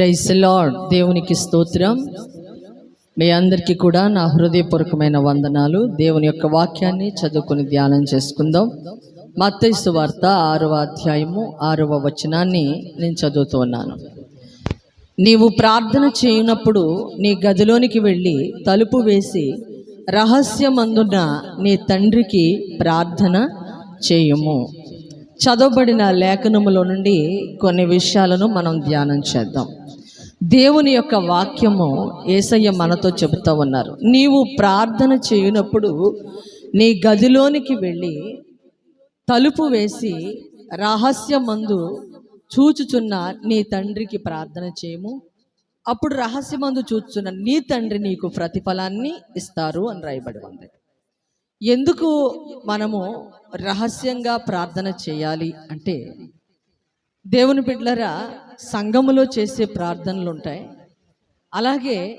Praise lord దేవునికి స్తోత్రం. మీ అందరికీ కూడా నా హృదయపూర్వకమైన వందనాలు. దేవుని యొక్క వాక్యాన్ని చదువుకొని ధ్యానం చేసుకుందాం. మత్తైసు వార్త ఆరవ అధ్యాయము ఆరవ వచనాన్ని నేను చదువుతున్నాను నీవు ప్రార్థన చేయనప్పుడు నీ గదిలోనికి వెళ్ళి తలుపు వేసి రహస్యమందున నీ తండ్రికి ప్రార్థన చేయుము. చదవబడిన లేఖనములో నుండి కొన్ని విషయాలను మనం ధ్యానం చేద్దాం. దేవుని యొక్క వాక్యము ఏసయ్య మనతో చెబుతూ ఉన్నారు. నీవు ప్రార్థన చేయనప్పుడు నీ గదిలోనికి వెళ్ళి తలుపు వేసి రహస్యమందు చూచుచున్న నీ తండ్రికి ప్రార్థన చేయము. అప్పుడు రహస్యమందు చూచుచున్న నీ తండ్రి నీకు ప్రతిఫలాన్ని ఇస్తారు అని రాయబడి ఉంది. ఎందుకు మనము రహస్యంగా ప్రార్థన చేయాలి అంటే దేవుని బిడ్డలరా సంఘములో చేసే ప్రార్థనలు ఉంటాయి అలాగే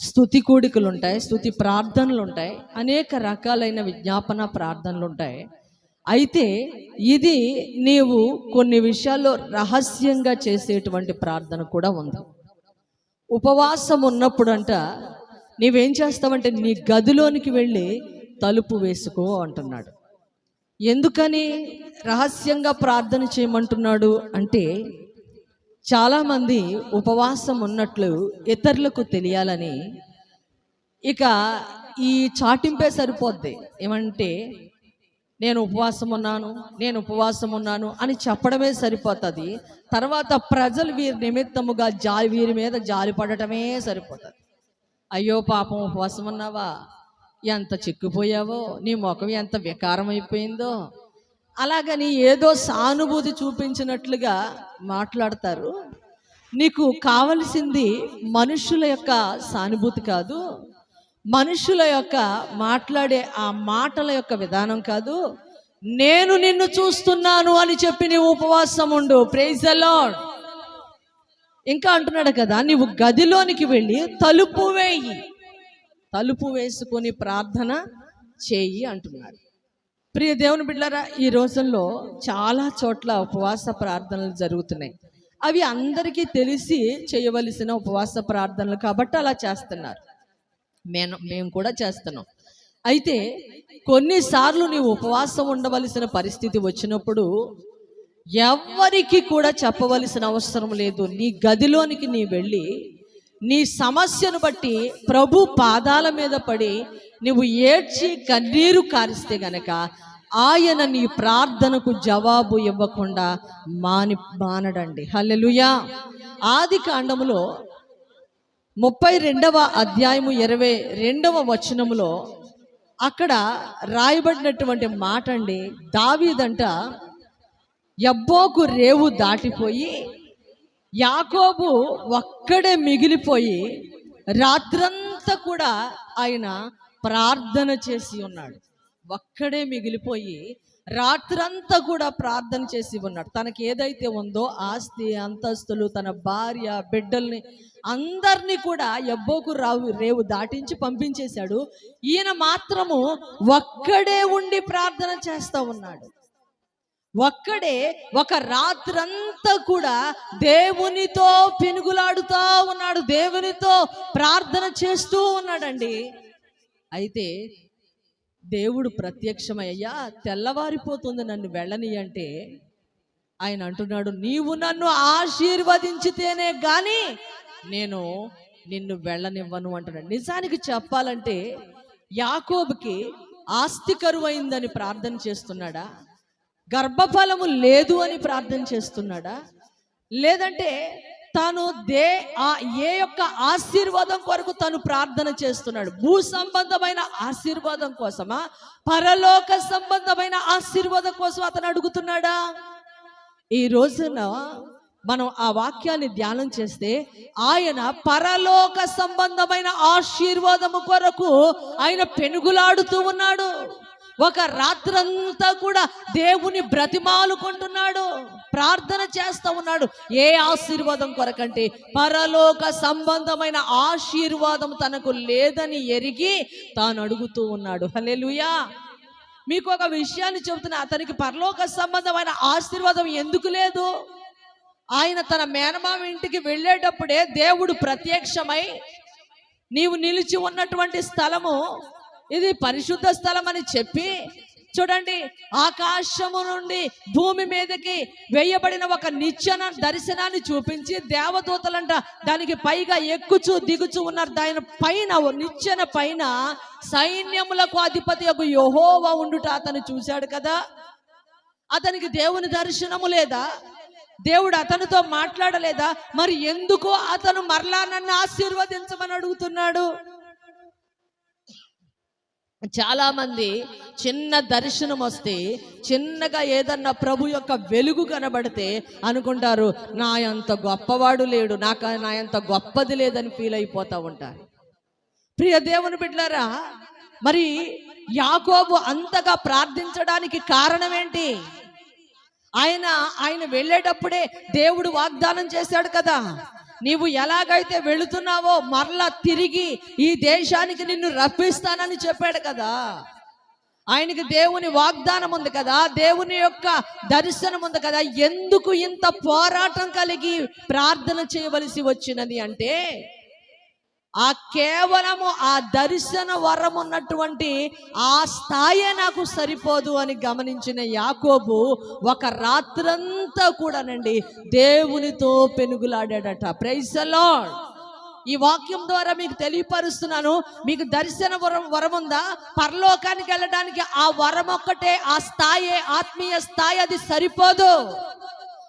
స్థుతి కూడికలు ఉంటాయి స్థుతి ప్రార్థనలు ఉంటాయి అనేక రకాలైన విజ్ఞాపన ప్రార్థనలు ఉంటాయి అయితే ఇది నీవు కొన్ని విషయాల్లో రహస్యంగా చేసేటువంటి ప్రార్థన కూడా ఉంది. ఉపవాసం ఉన్నప్పుడంట నీవేం చేస్తావంటే నీ గదిలోనికి వెళ్ళి తలుపు వేసుకో అంటున్నాడు. ఎందుకని రహస్యంగా ప్రార్థన చేయమంటున్నాడు అంటే చాలామంది ఉపవాసం ఉన్నట్లు ఇతరులకు తెలియాలని ఇక ఈ చాటింపే సరిపోద్ది. ఏమంటే నేను ఉపవాసం ఉన్నాను నేను ఉపవాసం ఉన్నాను అని చెప్పడమే సరిపోతుంది. తర్వాత ప్రజలు వీరి నిమిత్తముగా జాలి వీరి మీద జాలి పడటమే సరిపోతుంది. అయ్యో పాపం ఉపవాసం ఉన్నావా? ఎంత చిక్కుపోయావో నీ ముఖం ఎంత వికారం అయిపోయిందో అలాగని ఏదో సానుభూతి చూపించినట్లుగా మాట్లాడతారు. నీకు కావలసింది మనుషుల యొక్క సానుభూతి కాదు మనుషుల యొక్క మాట్లాడే ఆ మాటల యొక్క విధానం కాదు. నేను నిన్ను చూస్తున్నాను అని చెప్పి నీవు ఉపవాసం ఉండు. ప్రైజ్ అలాడ్ ఇంకా అంటున్నాడు కదా నీవు గదిలోనికి వెళ్ళి తలుపు వేయి. తలుపు వేసుకొని ప్రార్థన చేయి అంటున్నాడు ప్రియ దేవుని బిడ్డారా ఈ రోజుల్లో చాలా చోట్ల ఉపవాస ప్రార్థనలు జరుగుతున్నాయి. అవి అందరికీ తెలిసి చేయవలసిన ఉపవాస ప్రార్థనలు కాబట్టి అలా చేస్తున్నారు. మేము మేము కూడా చేస్తున్నాం. అయితే కొన్నిసార్లు నీవు ఉపవాసం ఉండవలసిన పరిస్థితి వచ్చినప్పుడు ఎవ్వరికి కూడా చెప్పవలసిన అవసరం లేదు. నీ గదిలోనికి నీ వెళ్ళి నీ సమస్యను బట్టి ప్రభు పాదాల మీద పడి నువ్వు ఏడ్చి కన్నీరు కారిస్తే గనక ఆయన నీ ప్రార్థనకు జవాబు ఇవ్వకుండా మాని మానడండి. హల్లెలుయా. ఆది కాండములో ముప్పై రెండవ అధ్యాయము ఇరవై రెండవ వచనములో అక్కడ రాయబడినటువంటి మాట అండి దావీదంట ఎబ్బోకు రేవు దాటిపోయి యాకోబు ఒక్కడే మిగిలిపోయి రాత్రంతా కూడా ఆయన ప్రార్థన చేసి ఉన్నాడు. ఒక్కడే మిగిలిపోయి రాత్రంతా కూడా ప్రార్థన చేసి ఉన్నాడు. తనకి ఏదైతే ఉందో ఆస్తి అంతస్తులు తన భార్య బిడ్డల్ని అందరినీ కూడా ఎబ్బోకు రావు రేవు దాటించి పంపించేశాడు. ఈయన మాత్రము ఒక్కడే ఉండి ప్రార్థన చేస్తూ ఉన్నాడు. ఒక్కడే ఒక రాత్రంతా కూడా దేవునితో పెనుగులాడుతూ ఉన్నాడు దేవునితో ప్రార్థన చేస్తూ ఉన్నాడండి. అయితే దేవుడు ప్రత్యక్షమయ్యా తెల్లవారిపోతుంది నన్ను వెళ్ళని అంటే ఆయన అంటున్నాడు నీవు నన్ను ఆశీర్వదించితేనే కానీ నేను నిన్ను వెళ్ళనివ్వను అంటున్నాడు. నిజానికి చెప్పాలంటే యాకోబుకి ఆస్తి కరువైందని ప్రార్థన చేస్తున్నాడా? గర్భఫలము లేదు అని ప్రార్థన చేస్తున్నాడా? లేదంటే తాను దే ఆ ఏ యొక్క ఆశీర్వాదం కొరకు తను ప్రార్థన చేస్తున్నాడు? భూ సంబంధమైన ఆశీర్వాదం కోసమా? పరలోక సంబంధమైన ఆశీర్వాదం కోసం అతను అడుగుతున్నాడా? ఈ రోజున మనం ఆ వాక్యాన్ని ధ్యానం చేస్తే ఆయన పరలోక సంబంధమైన ఆశీర్వాదము కొరకు ఆయన పెనుగులాడుతూ ఉన్నాడు. ఒక రాత్రంతా కూడా దేవుని బ్రతిమాలుకుంటున్నాడు ప్రార్థన చేస్తూ ఉన్నాడు. ఏ ఆశీర్వాదం కొరకంటే పరలోక సంబంధమైన ఆశీర్వాదం తనకు లేదని ఎరిగి తాను అడుగుతూ ఉన్నాడు. హల్లెలూయా! మీకు ఒక విషయాన్ని చెబుతున్నా అతనికి పరలోక సంబంధమైన ఆశీర్వాదం ఎందుకు లేదు? ఆయన తన మేనమామ ఇంటికి వెళ్ళేటప్పుడే దేవుడు ప్రత్యక్షమై నీవు నిలిచి ఉన్నటువంటి స్థలము ఇది పరిశుద్ధ స్థలం అని చెప్పి చూడండి ఆకాశము నుండి భూమి మీదకి వేయబడిన ఒక నిచ్చెన దర్శనాన్ని చూపించి దేవదూతలంట దానికి పైగా ఎక్కుచూ దిగుచూ ఉన్నారు. దాని పైన ఓ నిచ్చెన పైన సైన్యములకు అధిపతి ఒక యహోవా ఉండుట అతను చూశాడు కదా. అతనికి దేవుని దర్శనము లేదా? దేవుడు అతనితో మాట్లాడలేదా? మరి ఎందుకు అతను మరలా నన్ను ఆశీర్వదించమని అడుగుతున్నాడు? చాలా మంది చిన్న దర్శనం వస్తే చిన్నగా ఏదన్నా ప్రభు యొక్క వెలుగు కనబడితే అనుకుంటారు నా అంత గొప్పవాడు లేడు నాకు నా అంత గొప్పది లేదని ఫీల్ అయిపోతూ ఉంటారు. ప్రియ దేవుని బిడ్డారా మరి యాకోబు అంతగా ప్రార్థించడానికి కారణం ఏంటి ఆయన ఆయన వెళ్ళేటప్పుడే దేవుడు వాగ్దానం చేశాడు కదా. నీవు ఎలాగైతే వెళుతున్నావో మరలా తిరిగి ఈ దేశానికి నిన్ను రప్పిస్తానని చెప్పాడు కదా. ఆయనకి దేవుని వాగ్దానం ఉంది కదా. దేవుని యొక్క దర్శనం ఉంది కదా. ఎందుకు ఇంత పోరాటం కలిగి ప్రార్థన చేయవలసి వచ్చినది అంటే ఆ కేవలము ఆ దర్శన వరం ఉన్నటువంటి ఆ స్థాయే నాకు సరిపోదు అని గమనించిన యాకోబు ఒక రాత్రంతా కూడానండి దేవునితో పెనుగులాడాడట. ప్రైజ్ ఈ వాక్యం ద్వారా మీకు తెలియపరుస్తున్నాను. మీకు దర్శన వరం వరం ఉందా? పరలోకానికి వెళ్ళడానికి ఆ వరం ఒక్కటే ఆ స్థాయి ఆత్మీయ స్థాయి అది సరిపోదు.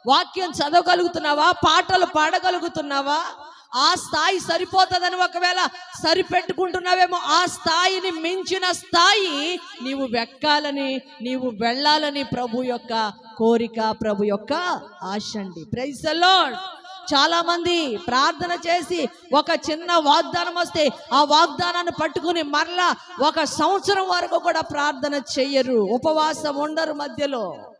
వాక్యం చదవగలుగుతున్నావా? పాటలు పాడగలుగుతున్నావా? ఆ స్థాయి సరిపోతుందని ఒకవేళ సరిపెట్టుకుంటున్నావేమో ఆ స్థాయిని మించిన స్థాయి నీవు వెక్కాలని నీవు వెళ్ళాలని ప్రభు యొక్క కోరిక ప్రభు యొక్క ఆశ అండి. ప్రైజ్ లార్డ్ చాలా మంది ప్రార్థన చేసి ఒక చిన్న వాగ్దానం వస్తే ఆ వాగ్దానాన్ని పట్టుకుని మరలా ఒక సంవత్సరం వరకు కూడా ప్రార్థన చెయ్యరు. ఉపవాసం ఉండరు మధ్యలో.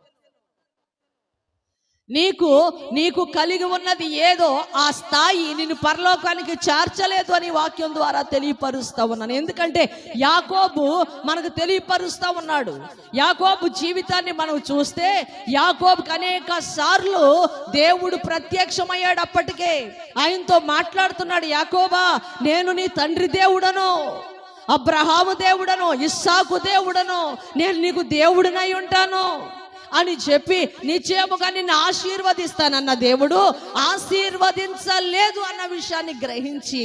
నీకు నీకు కలిగి ఉన్నది ఏదో ఆ స్థాయి నిన్ను పరలోకానికి చేర్చలేదు అని వాక్యం ద్వారా తెలియపరుస్తా ఉన్నాను ఎందుకంటే యాకోబు మనకు తెలియపరుస్తా ఉన్నాడు. యాకోబు జీవితాన్ని మనం చూస్తే యాకోబుకి అనేక సార్లు దేవుడు ప్రత్యక్షమయ్యాడు అప్పటికే. ఆయనతో మాట్లాడుతున్నాడు యాకోబా నేను నీ తండ్రి దేవుడను అబ్రహాము దేవుడను ఇస్సాకు దేవుడను నేను నీకు దేవుడినై ఉంటాను. అని చెప్పి నిశ్చయముగా నిన్ను ఆశీర్వదిస్తానన్న దేవుడు ఆశీర్వదించలేదు అన్న విషయాన్ని గ్రహించి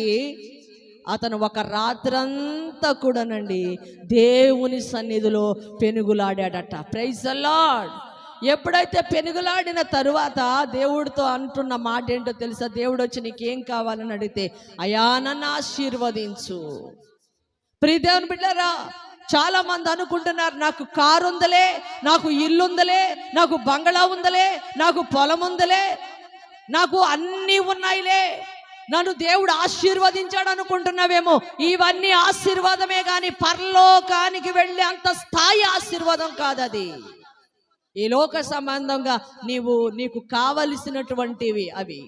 అతను ఒక రాత్రంతా కూడానండి దేవుని సన్నిధిలో పెనుగులాడాడట. ప్రైజ్ లార్డ్ ఎప్పుడైతే పెనుగులాడిన తరువాత దేవుడితో అంటున్న మాట ఏంటో తెలుసా? దేవుడు వచ్చి నీకేం కావాలని అడిగితే అయా నన్ను ఆశీర్వదించు. ప్రీదేవుని బిడ్డరా చాలా మంది అనుకుంటున్నారు నాకు కారు ఉందలే నాకు ఇల్లు ఉందలే నాకు బంగళా ఉందలే నాకు పొలం ఉందలే నాకు అన్నీ ఉన్నాయిలే. నన్ను దేవుడు ఆశీర్వదించాడు అనుకుంటున్నావేమో. ఇవన్నీ ఆశీర్వాదమే కానీ పరలోకానికి వెళ్ళే అంత స్థాయి ఆశీర్వాదం కాదది. ఈ లోక సంబంధంగా నీవు నీకు కావలసినటువంటివి అవి.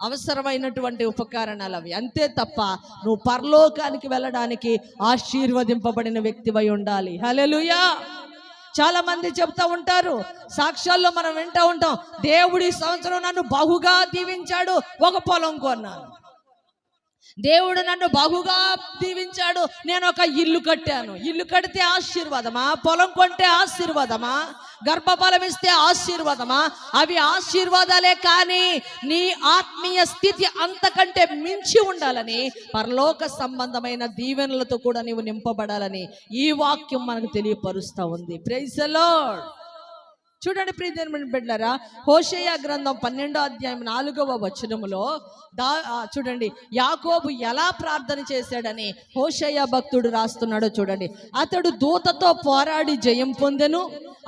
అవసరమైనటువంటి ఉపకరణాలు అవి. అంతే తప్ప నువ్వు పరలోకానికి వెళ్ళడానికి ఆశీర్వదింపబడిన వ్యక్తివై ఉండాలి. హలెలుయా చాలా మంది చెప్తా ఉంటారు సాక్ష్యాల్లో మనం వింటూ ఉంటాం దేవుడి సంవత్సరం నన్ను బహుగా దీవించాడు ఒక పొలం కొన్నాను. దేవుడు నన్ను బహుగా దీవించాడు. నేను ఒక ఇల్లు కట్టాను. ఇల్లు కడితే ఆశీర్వాదమా? పొలం కొంటే ఆశీర్వాదమా? గర్భఫలం ఇస్తే ఆశీర్వాదమా? అవి ఆశీర్వాదాలే కానీ నీ ఆత్మీయ స్థితి అంతకంటే మించి ఉండాలని పరలోక సంబంధమైన దీవెనలతో కూడా నీవు నింపబడాలని ఈ వాక్యం మనకు తెలియపరుస్తూ ఉంది. ప్రైజ్ లార్డ్ చూడండి ప్రియమైన బిడ్డలారా హోషేయ గ్రంథం పన్నెండో అధ్యాయం నాలుగవ వచనములో దా చూడండి యాకోబు ఎలా ప్రార్థన చేశాడని హోషేయ భక్తుడు రాస్తున్నాడో చూడండి. అతడు దూతతో పోరాడి జయం పొందెను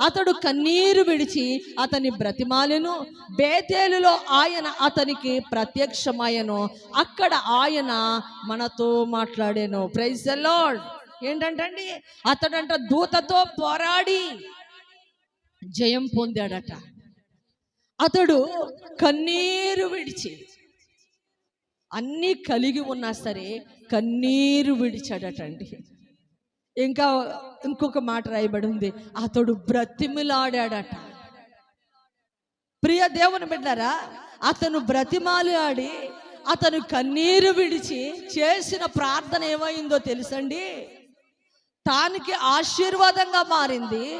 అతడు కన్నీరు విడిచి అతని బ్రతిమాలెను బేతేలులో ఆయన అతనికి ప్రత్యక్షమాయను అక్కడ ఆయన మనతో మాట్లాడాను. Praise lord ఏంటంటండి? అతడంట దూతతో పోరాడి జయం పొందాడట. అతడు కన్నీరు విడిచి అన్నీ కలిగి ఉన్నా సరే కన్నీరు విడిచాడటండి ఇంకా ఇంకొక మాట రాయబడి ఉంది. అతడు బ్రతిమిలాడాడట. ప్రియ దేవుని బిడ్డారా అతను బ్రతిమాలు ఆడి అతను కన్నీరు విడిచి చేసిన ప్రార్థన ఏమైందో తెలుసండి? తానికి ఆశీర్వాదంగా మారింది.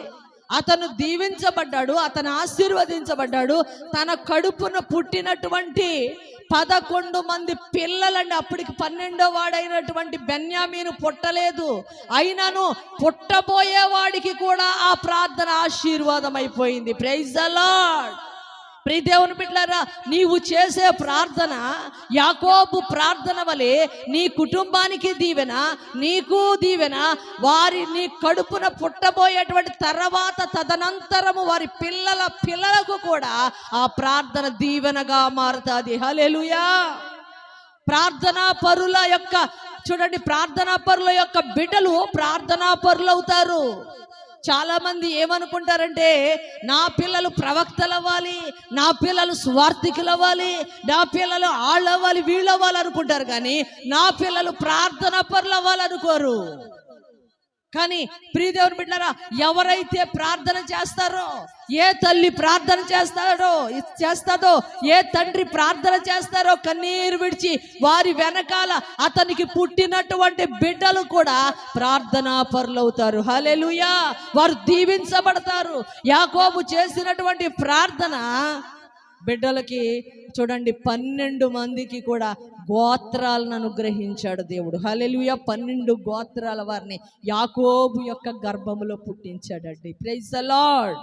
అతను దీవించబడ్డాడు అతను ఆశీర్వదించబడ్డాడు. తన కడుపున పుట్టినటువంటి పదకొండు మంది పిల్లలండి. అప్పటికి పన్నెండో వాడైనటువంటి బెన్యామీను పుట్టలేదు. అయినను పుట్టబోయేవాడికి కూడా ఆ ప్రార్థన ఆశీర్వాదం అయిపోయింది. ప్రైజ్ ద ప్రియ దేవుని బిడ్డలారా నీవు చేసే ప్రార్థన యాకోబు ప్రార్థన వలె నీ కుటుంబానికి దీవెన నీకు దీవెన వారి నీ కడుపున పుట్టబోయేటువంటి తర్వాత తదనంతరము వారి పిల్లల పిల్లలకు కూడా ఆ ప్రార్థన దీవెనగా మారుతుంది. హలెలుయా ప్రార్థనా పరుల యొక్క చూడండి ప్రార్థనా పరుల యొక్క బిడ్డలు ప్రార్థనా పరులు అవుతారు చాలా మంది ఏమనుకుంటారంటే నా పిల్లలు ప్రవక్తలు అవ్వాలి నా పిల్లలు స్వార్థికులు అవ్వాలి నా పిల్లలు వాళ్ళు అవ్వాలి వీళ్ళు అవ్వాలి అనుకుంటారు కానీ నా పిల్లలు ప్రార్థన పనులు అవ్వాలనుకోరు కానీ ప్రియదేవుని బిడ్డారా ఎవరైతే ప్రార్థన చేస్తారో ఏ తల్లి ప్రార్థన చేస్తారో చేస్తాదో ఏ తండ్రి ప్రార్థన చేస్తారో కన్నీరు విడిచి వారి వెనకాల అతనికి పుట్టినటువంటి బిడ్డలు కూడా ప్రార్థనా పరులవుతారు. హలెలుయా వారు దీవించబడతారు. యాకోబు చేసినటువంటి ప్రార్థన బిడ్డలకి చూడండి పన్నెండు మందికి కూడా గోత్రాలను అనుగ్రహించాడు దేవుడు. హలెలుయ పన్నెండు గోత్రాల వారిని యాకోబు యొక్క గర్భములో పుట్టించాడండి. ప్రైజ్ అలాడ్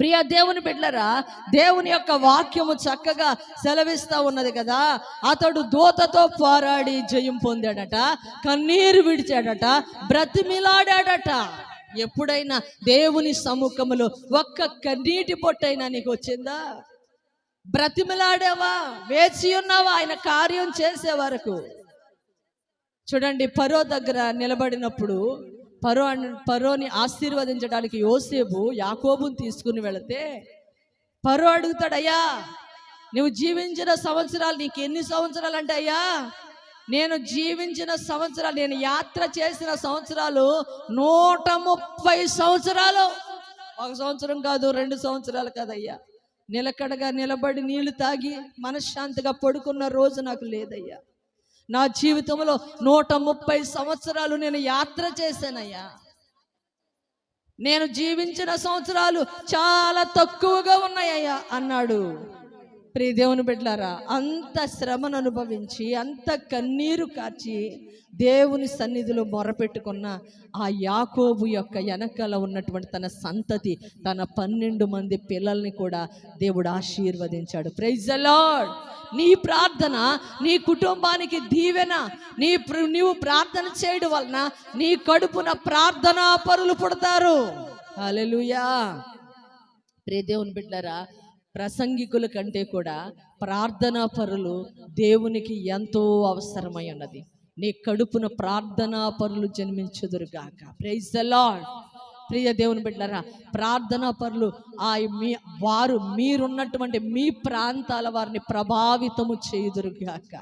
ప్రియ దేవుని బిడ్డరా దేవుని యొక్క వాక్యము చక్కగా సెలవిస్తూ ఉన్నది కదా. అతడు దూతతో పోరాడి జయం పొందాడట కన్నీరు విడిచాడట బ్రతిమిలాడాడట. ఎప్పుడైనా దేవుని సముఖంలో ఒక్క కన్నీటి పొట్టైనా నీకు వచ్చిందా? బ్రతిమలాడావా? వేచి ఉన్నావా? ఆయన కార్యం చేసే వరకు. చూడండి పరో దగ్గర నిలబడినప్పుడు పరో పరోని ఆశీర్వదించడానికి యోసేపు యాకోబుని తీసుకుని వెళితే పరో అడుగుతాడయ్యా నువ్వు జీవించిన సంవత్సరాలు నీకు ఎన్ని సంవత్సరాలు అంటే అయ్యా నేను జీవించిన సంవత్సరాలు నేను యాత్ర చేసిన సంవత్సరాలు నూట ముప్పై సంవత్సరాలు. ఒక సంవత్సరం కాదు రెండు సంవత్సరాలు కాదయ్యా. నిలకడగా నిలబడి నీళ్ళు తాగి మనశ్శాంతిగా పడుకున్న రోజు నాకు లేదయ్యా. నా జీవితంలో నూట ముప్పై సంవత్సరాలు నేను యాత్ర చేశానయ్యా. నేను జీవించిన సంవత్సరాలు చాలా తక్కువగా ఉన్నాయ్యా అన్నాడు. ప్రియ దేవుని బిడ్డలారా అంత శ్రమను అనుభవించి అంత కన్నీరు కార్చి దేవుని సన్నిధిలో మొరపెట్టుకున్న ఆ యాకోబు యొక్క వెనకాల ఉన్నటువంటి తన సంతతి తన పన్నెండు మంది పిల్లల్ని కూడా దేవుడు ఆశీర్వదించాడు. ప్రైజ్ నీ ప్రార్థన నీ కుటుంబానికి దీవెన నీ ప్ర- నీవు ప్రార్థన చేయడం వలన నీ కడుపున ప్రార్థనా పరులు పుడతారు. అలెలుయా ప్రియ దేవుని బిడ్డలారా ప్రసంగికుల కంటే కూడా ప్రార్థనా పరులు దేవునికి ఎంతో అవసరమై ఉన్నది. నీ కడుపున ప్రార్థనా పరులు జన్మించుదురుగాక ప్రైజ్ ద లార్డ్ ప్రియ దేవుని బిడ్డరా ప్రార్థనా పరులు ఆ మీ వారు మీరున్నటువంటి మీ ప్రాంతాల వారిని ప్రభావితము చేయుదురుగాక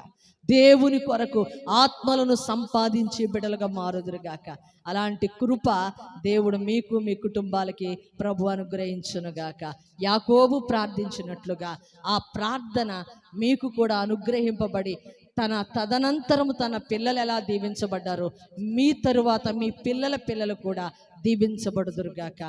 దేవుని కొరకు ఆత్మలను సంపాదించి బిడలుగా మారుదురుగాక అలాంటి కృప దేవుడు మీకు మీ కుటుంబాలకి ప్రభు అనుగ్రహించునుగాక యాకోబు ప్రార్థించినట్లుగా ఆ ప్రార్థన మీకు కూడా అనుగ్రహింపబడి తన తదనంతరము తన పిల్లలు ఎలా దీవించబడ్డారో మీ తరువాత మీ పిల్లల పిల్లలు కూడా దీవించబడుదురుగాక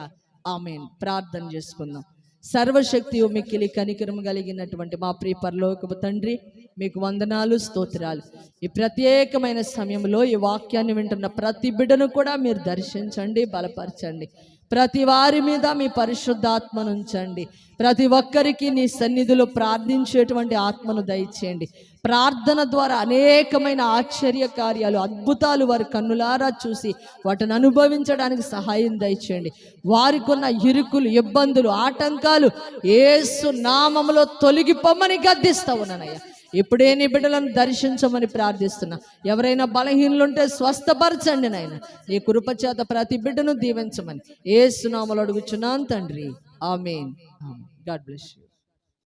ఆమెన్. ప్రార్థన చేసుకుందాం. సర్వశక్తి మిక్కిలి కనికరం కలిగినటువంటి మా ప్రియ పరలోకపు తండ్రి మీకు వందనాలు స్తోత్రాలు. ఈ ప్రత్యేకమైన సమయంలో ఈ వాక్యాన్ని వింటున్న ప్రతి బిడ్డను కూడా మీరు దర్శించండి బలపరచండి. ప్రతి వారి మీద మీ పరిశుద్ధాత్మను ఉంచండి. ప్రతి ఒక్కరికి నీ సన్నిధిలో ప్రార్థించేటువంటి ఆత్మను దయచేయండి. ప్రార్థన ద్వారా అనేకమైన ఆశ్చర్య కార్యాలు అద్భుతాలు వారి కన్నులారా చూసి వాటిని అనుభవించడానికి సహాయం దయచేయండి. వారికి ఉన్న ఇరుకులు ఇబ్బందులు ఆటంకాలు ఏసు నామములో తొలగిపోమని గద్దిస్తా ఉన్నానయ్యా. ఇప్పుడే నీ బిడ్డలను దర్శించమని ప్రార్థిస్తున్నా. ఎవరైనా బలహీనులుంటే స్వస్థపరచండి నాయన. ఈ కృపచేత ప్రతి బిడ్డను దీవించమని. ఏ సునామలు అడుగుచున్నాను తండ్రి. ఆమెన్. God bless you.